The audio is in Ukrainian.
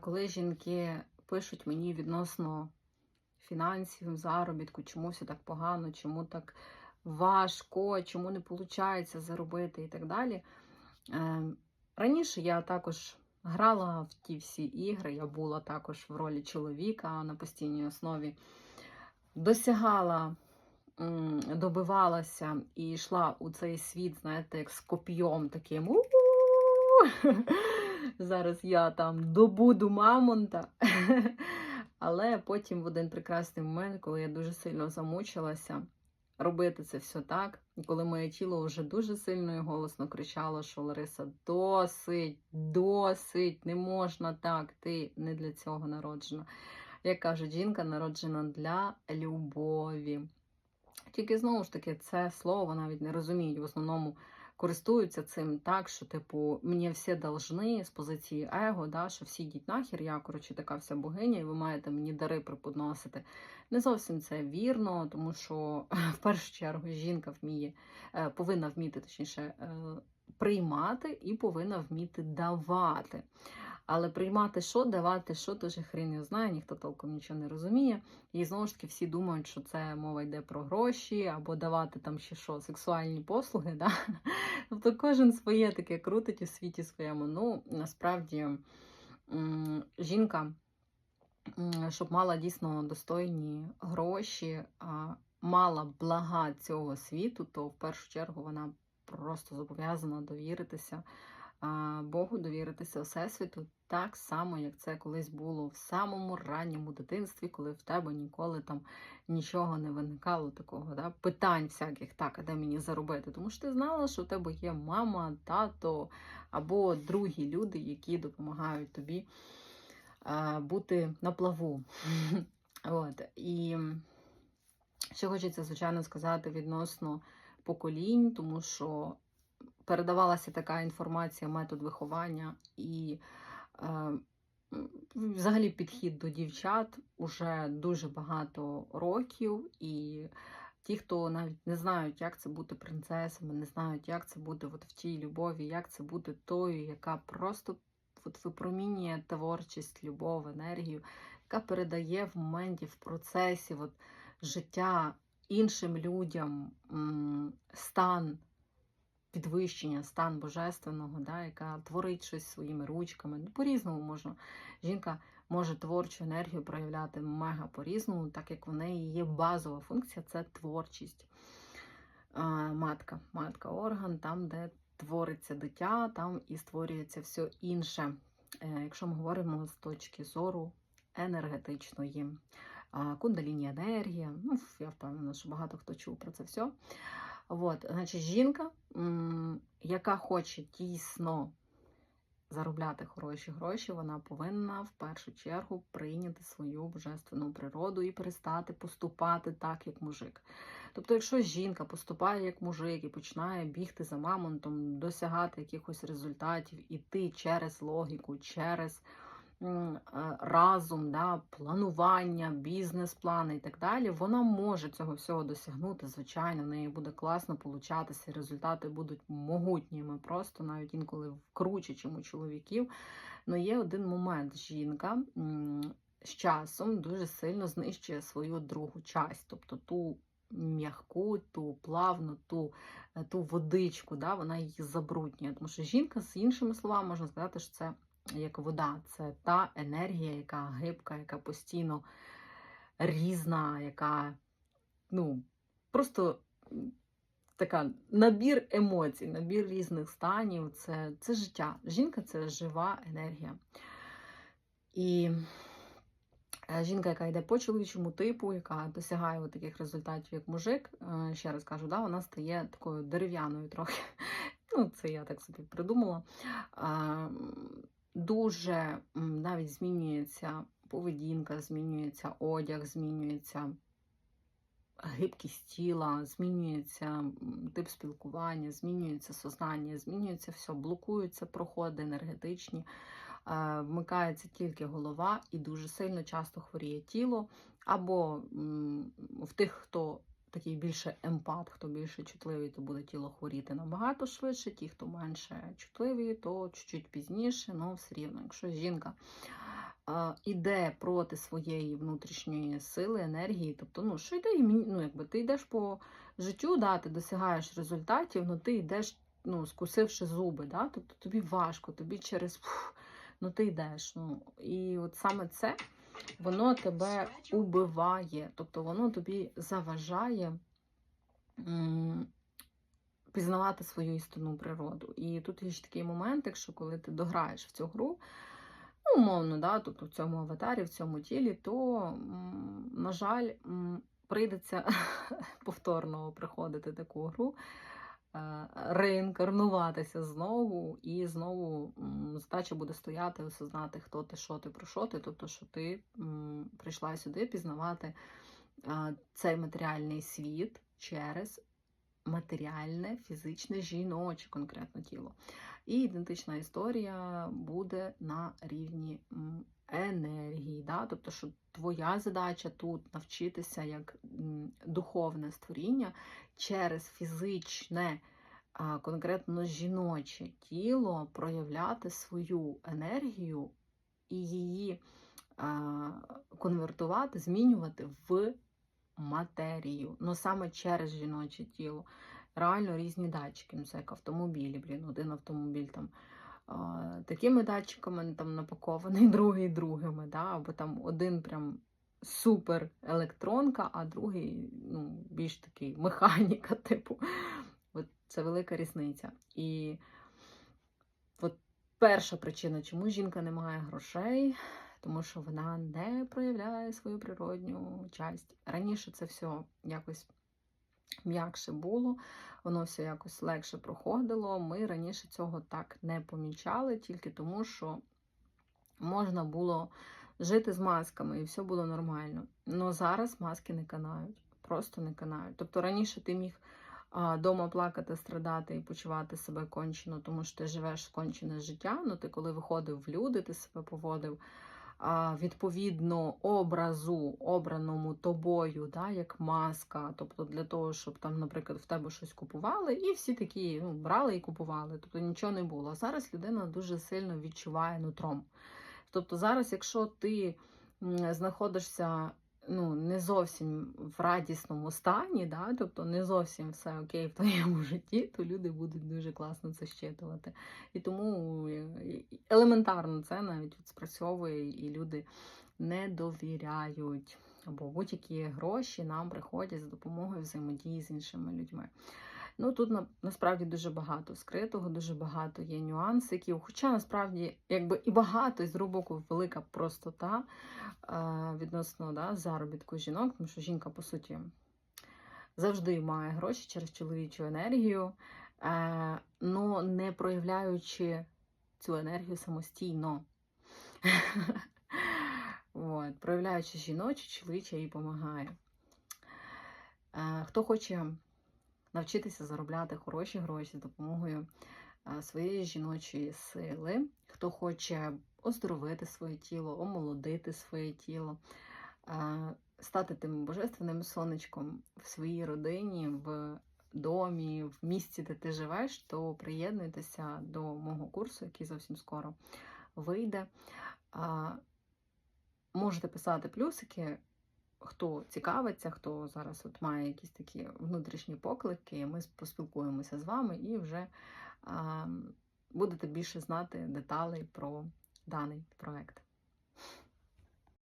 Коли жінки пишуть мені відносно фінансів, заробітку, чому все так погано, чому так важко, чому не виходить заробити і так далі. Е, Раніше я також грала в ті всі ігри, я була також в ролі чоловіка на постійній основі, досягала, добивалася і йшла у цей світ, знаєте, як з коп'єм таким. «У-у-у! Зараз я там добуду мамонта. Але потім в один прекрасний момент, коли я дуже сильно замучилася робити це все так, і коли моє тіло вже дуже сильно і голосно кричало, що Лариса, досить, досить, не можна так, ти не для цього народжена. Як кажуть, жінка народжена для любові. Тільки знову ж таки, це слово навіть не розуміють. В основному користуються цим так, що, типу, мені всі должны з позиції его, да, що всі йдіть нахер, я, коротше, така вся богиня, і ви маєте мені дари преподносити. Не зовсім це вірно, тому що в першу чергу жінка вміє, е, повинна вміти, точніше, е, приймати і повинна вміти давати. Але приймати що, давати що, дуже хрін знає, ніхто толком нічого не розуміє. І знову ж таки всі думають, що це мова йде про гроші або давати там ще що, сексуальні послуги. Да? Тобто кожен своє таке крутить у світі своєму. Ну, насправді жінка, щоб мала дійсно достойні гроші, мала блага цього світу, то в першу чергу вона просто зобов'язана довіритися Богу, довіритися Всесвіту, так само, як це колись було в самому ранньому дитинстві, коли в тебе ніколи там нічого не виникало такого, да? питань всяких, так, а де мені заробити? Тому що ти знала, що в тебе є мама, тато або другі люди, які допомагають тобі бути на плаву. От. І ще хочеться, звичайно, сказати відносно поколінь, тому що передавалася така інформація, метод виховання і е, взагалі підхід до дівчат уже дуже багато років. І ті, хто навіть не знають, як це бути принцесами, не знають, як це бути от в тій любові, як це бути тою, яка просто от випромінює творчість, любов, енергію, яка передає в моменті, в процесі от, життя іншим людям стан підвищення, стан божественного, да, яка творить щось своїми ручками. Ну, по-різному можна. Жінка може творчу енергію проявляти мега по-різному, так як в неї є базова функція це творчість. Матка, матка орган, там, де твориться дитя, там і створюється все інше. Е, Якщо ми говоримо з точки зору енергетичної. Кундаліні енергія, ну, я впевнена, що багато хто чув про це все. От, значить, жінка, яка хоче дійсно заробляти хороші гроші, вона повинна в першу чергу прийняти свою божественну природу і перестати поступати так, як мужик. Тобто, якщо жінка поступає як мужик і починає бігти за мамонтом, досягати якихось результатів, іти через логіку, через разум, да, планування, бізнес-плани і так далі, вона може цього всього досягнути. Звичайно, в неї буде класно получатися, результати будуть могутніми, просто навіть інколи круче, чим у чоловіків. Але є один момент: жінка з часом дуже сильно знищує свою другу часть, тобто ту. М'яку, ту плавну, ту е, ту водичку, да, вона її забруднює. Тому що жінка, з іншими словами, можна сказати, що це як вода. Це та енергія, яка гибка, яка постійно різна, яка ну, просто така набір емоцій, набір різних станів. Це, це життя. Жінка це жива енергія. І е, жінка, яка йде по чоловічому типу, яка досягає таких результатів, як мужик, е, ще раз кажу, да, вона стає такою дерев'яною трохи. Ну, це я так собі придумала. Дуже навіть змінюється поведінка, змінюється одяг, змінюється гибкість тіла, змінюється тип спілкування, змінюється сознання, змінюється все, блокуються проходи енергетичні, е, вмикається тільки голова і дуже сильно часто хворіє тіло. Або в тих, хто такий більше емпат, хто більше чутливий, то буде тіло хворіти набагато швидше. Ті, хто менше чутливі, то чуть-чуть пізніше, але все рівно, якщо жінка а, іде проти своєї внутрішньої сили, енергії. Тобто, ну, що йде, ну, якби ти йдеш по життю, да, ти досягаєш результатів, ну ти йдеш, ну, скусивши зуби, да, тобто тобі важко, тобі через ну ти йдеш. Ну, і от саме це воно тебе убиває, тобто воно тобі заважає пізнавати свою істинну природу. І тут є ж такий момент, якщо коли ти дограєш в цю гру, ну, умовно, да, тобто в цьому аватарі, в цьому тілі, то, на жаль, прийдеться повторно приходити таку гру, реінкарнуватися знову, і знову задача буде стояти, осознати, хто ти, що ти, про що ти, тобто, що ти прийшла сюди пізнавати цей матеріальний світ через матеріальне, фізичне, жіноче конкретно тіло. І ідентична історія буде на рівні енергії. Да? Тобто, що твоя задача тут навчитися як духовне створіння через фізичне, конкретно жіноче тіло проявляти свою енергію і її конвертувати, змінювати в матерію. Ну саме через жіноче тіло. Реально різні датчики, ну це як автомобілі, блін, один автомобіль там такими датчиками там напакований, другий другими, да? або там один прям супер електронка, а другий ну, більш такий механіка, типу. От це велика різниця. І от перша причина, чому жінка не має грошей, тому що вона не проявляє свою природню часть. Раніше це все якось м'якше було, воно все якось легше проходило. Ми раніше цього так не помічали, тільки тому, що можна було жити з масками і все було нормально. Но зараз маски не канають, просто не канають. Тобто раніше ти міг дома плакати, страдати і почувати себе кончено, тому що ти живеш скончене життя. Ну ти коли виходив в люди, ти себе поводив відповідно образу, обраному тобою, да, як маска, тобто для того, щоб там, наприклад, в тебе щось купували, і всі такі ну, брали і купували, тобто нічого не було. А зараз людина дуже сильно відчуває нутром. Тобто зараз, якщо ти знаходишся ну, не зовсім в радісному стані, да, тобто не зовсім все окей в твоєму житті, то люди будуть дуже класно це щитувати. І тому е, елементарно це навіть от спрацьовує, і люди не довіряють. Або будь-які гроші нам приходять за допомогою взаємодії з іншими людьми. Ну тут на, насправді дуже багато скритого, дуже багато є нюансиків. Хоча насправді якби і багато, і з боку велика простота е, відносно да, заробітку жінок, тому що жінка, по суті, завжди має гроші через чоловічу енергію, е, но не проявляючи цю енергію самостійно. Проявляючи жіночу, чоловіча їй допомагає. Е, хто хоче навчитися заробляти хороші гроші з допомогою е, своєї жіночої сили, хто хоче оздоровити своє тіло, омолодити своє тіло, е, стати тим божественним сонечком в своїй родині, в домі, в місці, де ти живеш, то приєднуйтеся до мого курсу, який зовсім скоро вийде. Можете писати плюсики, хто цікавиться, хто зараз от має якісь такі внутрішні поклики, ми поспілкуємося з вами і вже будете більше знати деталей про даний проект.